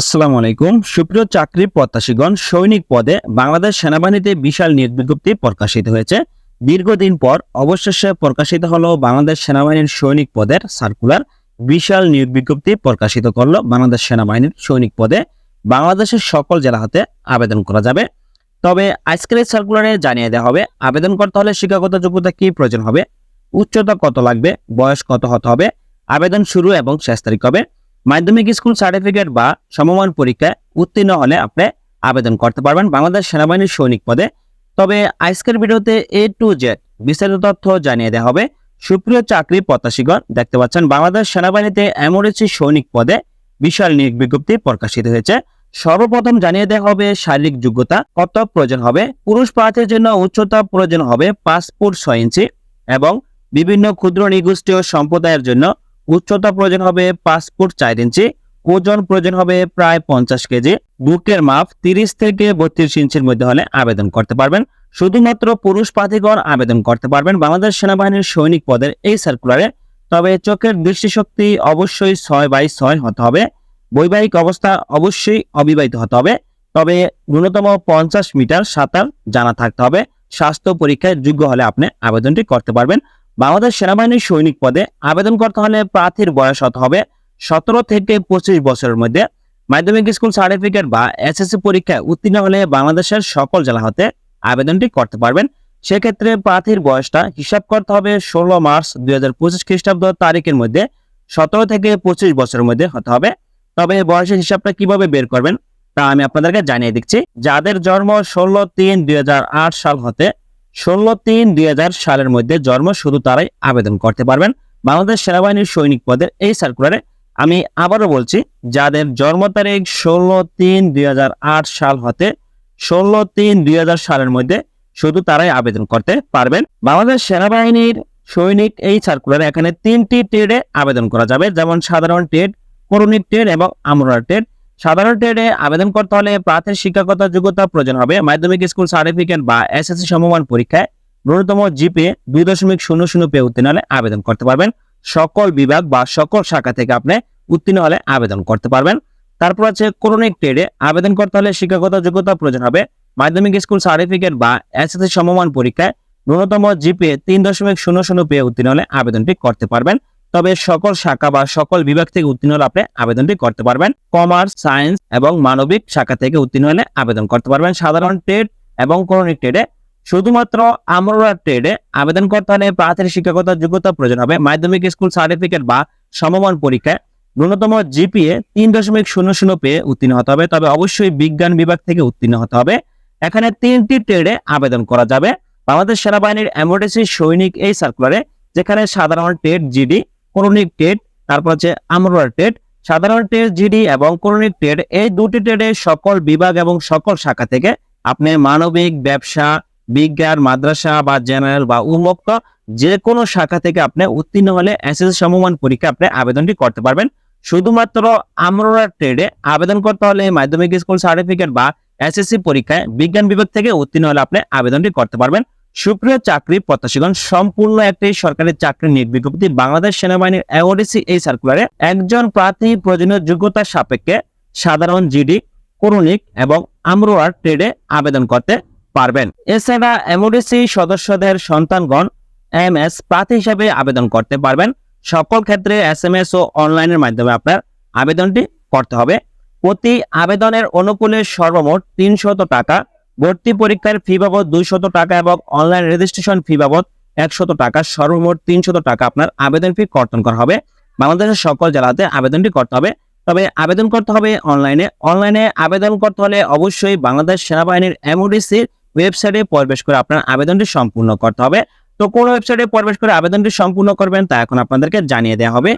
আসসালামু আলাইকুম। সুপ্রিয় চাকরি প্রত্যাশীগণ, সৈনিক পদে বাংলাদেশ সেনাবাহিনীতে বিশাল নিয়োগ বিজ্ঞপ্তি প্রকাশিত হয়েছে। দীর্ঘদিন পর অবশেষে প্রকাশিত হলো বাংলাদেশ সেনাবাহিনীর সৈনিক পদের সার্কুলার বিশাল নিয়োগ বিজ্ঞপ্তি প্রকাশিত করল বাংলাদেশ সেনাবাহিনীর সৈনিক পদে। বাংলাদেশের সকল জেলা হতে আবেদন করা যাবে। তবে আজকের সার্কুলারে জানিয়ে দেওয়া হবে, আবেদন করতে হলে শিক্ষাগত যোগ্যতা কি প্রয়োজন হবে, উচ্চতা কত লাগবে, বয়স কত হতে হবে, আবেদন শুরু এবং শেষ তারিখ হবে মাধ্যমিক স্কুল সার্টিফিকেট বা সমমান পরীক্ষায় উত্তীর্ণ হলে আপনি আবেদন করতে পারবেন বাংলাদেশ সেনাবাহিনীর সৈনিক পদে। তবে আজকের ভিডিওতে এ টু জেড বিস্তারিত তথ্য জানিয়ে দেওয়া হবে। সুপ্রিয় চাকরি প্রত্যাশীগণ, দেখতে পাচ্ছেন বাংলাদেশ সেনাবাহিনীতে এমআরএসি সৈনিক পদে বিশাল নিয়োগ বিজ্ঞপ্তি প্রকাশিত হয়েছে। সর্বপ্রথম জানিয়ে দেওয়া হবে শারীরিক যোগ্যতা, কত প্রয়োজন হবে, পুরুষ প্রার্থীর জন্য উচ্চতা প্রয়োজন হবে পাসপোর্ট ছয় ইঞ্চি এবং বিভিন্ন ক্ষুদ্র নিগোষ্ঠীয় সম্প্রদায়ের জন্য উচ্চতা প্রয়োজন হবে পাঁচ ফুট চার ইঞ্চি, ওজন প্রয়োজন হবে প্রায় পঞ্চাশ কেজি। বুকের মাপ তিরিশ থেকে বত্রিশ ইঞ্চির মধ্যে হলে আবেদন করতে পারবেন। শুধুমাত্র পুরুষ প্রার্থীগণ আবেদন করতে পারবেন বাংলাদেশ সেনাবাহিনীর সৈনিক পদের এই সার্কুলারে তবে চোখের দৃষ্টিশক্তি অবশ্যই ছয় বাই ছয় হতে হবে। বৈবাহিক অবস্থা অবশ্যই অবিবাহিত হতে হবে। তবে ন্যূনতম পঞ্চাশ মিটার সাঁতার জানা থাকতে হবে। স্বাস্থ্য পরীক্ষায় যোগ্য হলে আপনি আবেদনটি করতে পারবেন। বাংলাদেশ সেনাবাহিনীর সৈনিক পদে আবেদন করতে হলে প্রার্থীর বয়স হতে হবে সতেরো থেকে পঁচিশ বছরের মধ্যে। মাধ্যমিক স্কুল সার্টিফিকেট বা এসএসসি পরীক্ষায় উত্তীর্ণ হলে বাংলাদেশের সকল জেলা হতে আবেদনটি করতে পারবেন। সেক্ষেত্রে প্রার্থীর বয়সটা হিসাব করতে হবে ষোলো মার্চ দুই হাজার পঁচিশ খ্রিস্টাব্দ তারিখের মধ্যে। সতেরো থেকে পঁচিশ বছরের মধ্যে হতে হবে। তবে বয়সের হিসাবটা কীভাবে বের করবেন তা আমি আপনাদেরকে জানিয়ে দিচ্ছি। যাদের জন্ম ষোলো তিন দুই সাল হতে ষোলো তিন দুই সালের মধ্যে জন্ম, শুধু তারাই আবেদন করতে পারবেন। বাংলাদেশ সেনাবাহিনীর সৈনিক পদের এই সার্কুলারে আমি আবারও বলছি, যাদের জন্ম তারিখ ষোলো তিন দুই সাল হতে ষোলো তিন দুই সালের মধ্যে শুধু তারাই আবেদন করতে পারবেন। বাংলাদেশ সেনাবাহিনীর সৈনিক এই সার্কুলারে এখানে তিনটি ট্রেডে আবেদন করা যাবে, যেমন সাধারণ ট্রেড করণিক ট্রেড এবং আমরার ট্রেড সাধারণ ট্রেডে আবেদন করতে হলে প্রার্থীর শিক্ষাগত যোগ্যতা প্রয়োজন হবে। মাধ্যমিক স্কুল সার্টিফিকেট বা এসএসসি সমমান পরীক্ষায় ন্যূনতম জিপে দুই দশমিক শূন্য শূন্য পেয়ে উত্তীর্ণ হলে আবেদন করতে পারবেন। সকল বিভাগ বা সকল শাখা থেকে আপনি উত্তীর্ণ হলে আবেদন করতে পারবেন। তারপর আছে করণিক ট্রেডে আবেদন করতে হলে শিক্ষাগত যোগ্যতা প্রয়োজন হবে। মাধ্যমিক স্কুল সার্টিফিকেট বা এস এসএসসি সমমান পরীক্ষায় ন্যূনতম জিপে তিন দশমিক শূন্য শূন্য পেয়ে উত্তীর্ণ হলে আবেদনটি করতে পারবেন। তবে সকল শাখা বা সকল বিভাগ থেকে উত্তীর্ণ হলে আপনি আবেদনটি করতে পারবেন। কমার্স, সায়েন্স এবং মানবিক শাখা থেকে উত্তীর্ণ হলে আবেদন করতে পারবেন। সাধারণ ট্রেড এবং করণিক ট্রেডে শুধুমাত্র আমরা ট্রেডে আবেদন করতে হলে প্রার্থীর শিক্ষাগত যোগ্যতা প্রয়োজন হবে। মাধ্যমিক স্কুল সার্টিফিকেট বা সমমান পরীক্ষায় ন্যূনতম জিপিএ তিন দশমিক শূন্য শূন্য পেয়ে উত্তীর্ণ হতে হবে। তবে অবশ্যই বিজ্ঞান বিভাগ থেকে উত্তীর্ণ হতে হবে। এখানে তিনটি ট্রেডে আবেদন করা যাবে। বাংলাদেশ সেনাবাহিনীর এমওডিসি সৈনিক এই সার্কুলারে যেখানে সাধারণ ট্রেড জিডি করণিক ট্রেড তারপর হচ্ছে আমরোয়ার টেট, সাধারণ ট্রেড জিডি এবং করণিক টেট, এই দুটি ট্রেডে সকল বিভাগ এবং সকল শাখা থেকে আপনি মানবিক, ব্যবসা, বিজ্ঞান, মাদ্রাসা বা জেনারেল বা উন্মুক্ত যে কোনো শাখা থেকে আপনি উত্তীর্ণ হলে এসএসসি সমমান পরীক্ষা আপনি আবেদনটি করতে পারবেন। শুধুমাত্র আমরা ট্রেডে আবেদন করতে হলে মাধ্যমিক স্কুল সার্টিফিকেট বা এসএসসি পরীক্ষায় বিজ্ঞান বিভাগ থেকে উত্তীর্ণ হলে আপনি আবেদনটি করতে পারবেন। সুপ্রিয় চাকরি প্রত্যাশীগণ, সম্পূর্ণ একটি সরকারি চাকরি নিয়োগ বিজ্ঞপ্তি বাংলাদেশ সেনাবাহিনীর অ্যাওডিসি এই সার্কুলারে একজন প্রার্থী প্রয়োজনীয় যোগ্যতার সাপেক্ষে সাধারণ জিডি, করণিক এবং আমরোয়ার ট্রেডে আবেদন করতে পারবেন। এছাড়া এমওডিসি সদস্যদের সন্তানগণ এম এস প্রার্থী হিসেবে আবেদন করতে পারবেন। সকল ক্ষেত্রে এস এম এস ও অনলাইনের মাধ্যমে আপনার আবেদনটি করতে হবে। প্রতি আবেদনের অনুকূলে সর্বমোট তিনশত টাকা ভর্তি পরীক্ষার ফি বাবদ দুইশত টাকা এবং অনলাইন রেজিস্ট্রেশন ফি বাবদ একশত টাকা, সর্বমোট তিনশত টাকা আপনার আবেদন ফি কর্তন করা হবে। বাংলাদেশের সকল জেলাতে আবেদনটি করতে হবে। তবে আবেদন করতে হবে অনলাইনে অনলাইনে আবেদন করতে হলে অবশ্যই বাংলাদেশ সেনাবাহিনীর এমওডিসির ওয়েবসাইটে প্রবেশ করে আপনার আবেদনটি সম্পূর্ণ করতে হবে। তো কোন ওয়েবসাইটে প্রবেশ করে আবেদনটি সম্পূর্ণ করবেন তা এখন আপনাদেরকে জানিয়ে দেওয়া হবে।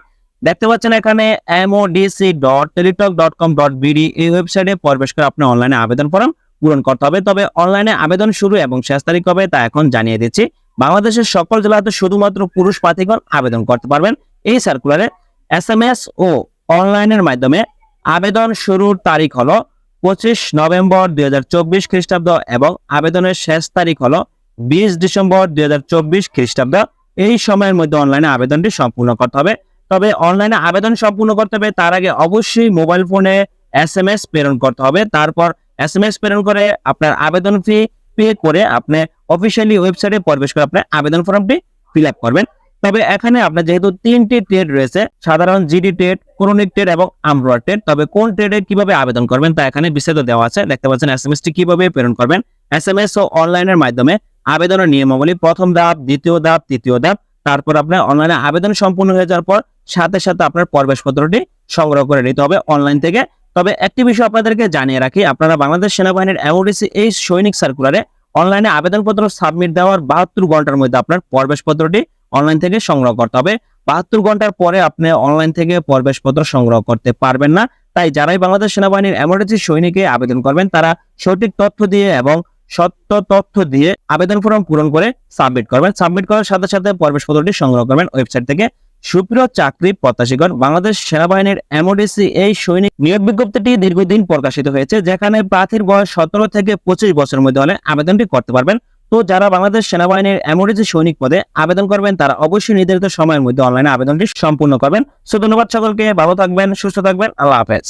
দেখতে পাচ্ছেন এখানে MODC dot Teletalk dot com dot BD এই ওয়েবসাইটে প্রবেশ করে আপনি অনলাইনে আবেদন ফর্ম পূরণ করতে হবে। তবে অনলাইনে আবেদন শুরু এবং শেষ তারিখ হবে তা এখন জানিয়ে দিচ্ছি। বাংলাদেশের সকল জেলাতে শুধুমাত্র পুরুষ প্রার্থীগণ আবেদন করতে পারবেন। এই সার্কুলারে এস এম এস ও অনলাইনের মাধ্যমে আবেদন শুরুর তারিখ হলো পঁচিশ নভেম্বর দুই হাজার চব্বিশ খ্রিস্টাব্দ এবং আবেদনের শেষ তারিখ হলো বিশ ডিসেম্বর দুই হাজার চব্বিশ খ্রিস্টাব্দ। এই সময়ের মধ্যে অনলাইনে আবেদনটি সম্পূর্ণ করতে হবে। তবে অনলাইনে আবেদন সম্পূর্ণ করতে হবে, তার আগে অবশ্যই মোবাইল ফোনে এস এম এস প্রেরণ করতে হবে। তারপর এস এম এস প্রেরণ করে আপনার আবেদন ফি পে করে আপনি অফিসিয়ালি ওয়েবসাইটে প্রবেশ করে আপনার আবেদন ফর্মটি ফিল আপ করবেন। তবে এখানে আপনার যেহেতু তিনটি ট্রেড রয়েছে, সাধারণ জিডি ট্রেড ক্রনিক ট্রেড এবং আমরোয়া ট্রেড তবে কোন ট্রেডে কীভাবে আবেদন করবেন তা এখানে বিস্তারিত দেওয়া আছে। দেখতে পাচ্ছেন এস এম এস টি কীভাবে প্রেরণ করবেন? এস এম এস ও অনলাইনের মাধ্যমে আবেদনের নিয়মাবলী, প্রথম ধাপ, দ্বিতীয় ধাপ, তৃতীয় ধাপ, তারপর আপনার অনলাইনে আবেদন সম্পূর্ণ হয়ে যাওয়ার পর সাথে সাথে আপনার প্রবেশপত্রটি সংগ্রহ করে নিতে হবে। অনলাইন থেকে তবে একটি বিষয় আপনাদেরকে জানিয়ে রাখি, আপনারা বাংলাদেশ সেনাবাহিনীর এমওডিসি এই সৈনিক সার্কুলারে অনলাইনে আবেদনপত্র সাবমিট দেওয়ার বাহাত্তর ঘণ্টার মধ্যে আপনার প্রবেশপত্রটি অনলাইন থেকে সংগ্রহ করতে হবে। বাহাত্তর ঘণ্টার পরে আপনি অনলাইন থেকে প্রবেশপত্র সংগ্রহ করতে পারবেন না। তাই যারাই বাংলাদেশ সেনাবাহিনীর এমার্জেন্সি সৈনিকে আবেদন করবেন, তারা সঠিক তথ্য দিয়ে এবং সত্য তথ্য দিয়ে আবেদন ফর্ম পূরণ করে সাবমিট করবেন। সাবমিট করার সাথে সাথে প্রবেশপত্রটি সংগ্রহ করবেন ওয়েবসাইট থেকে। সুপ্রিয় চাকরি প্রত্যাশীগণ, বাংলাদেশ সেনাবাহিনীর এমওডিসি এই সৈনিক নিয়োগ বিজ্ঞপ্তিটি দীর্ঘদিন প্রকাশিত হয়েছে, যেখানে প্রার্থীর বয়স সতেরো থেকে পঁচিশ বছরের মধ্যে হলে আবেদনটি করতে পারবেন। তো যারা বাংলাদেশ সেনাবাহিনীর এমওডিসি সৈনিক পদে আবেদন করবেন, তারা অবশ্যই নির্ধারিত সময়ের মধ্যে অনলাইনে আবেদনটি সম্পূর্ণ করবেন। সো ধন্যবাদ সকলকে, ভালো থাকবেন, সুস্থ থাকবেন, আল্লাহ হাফেজ।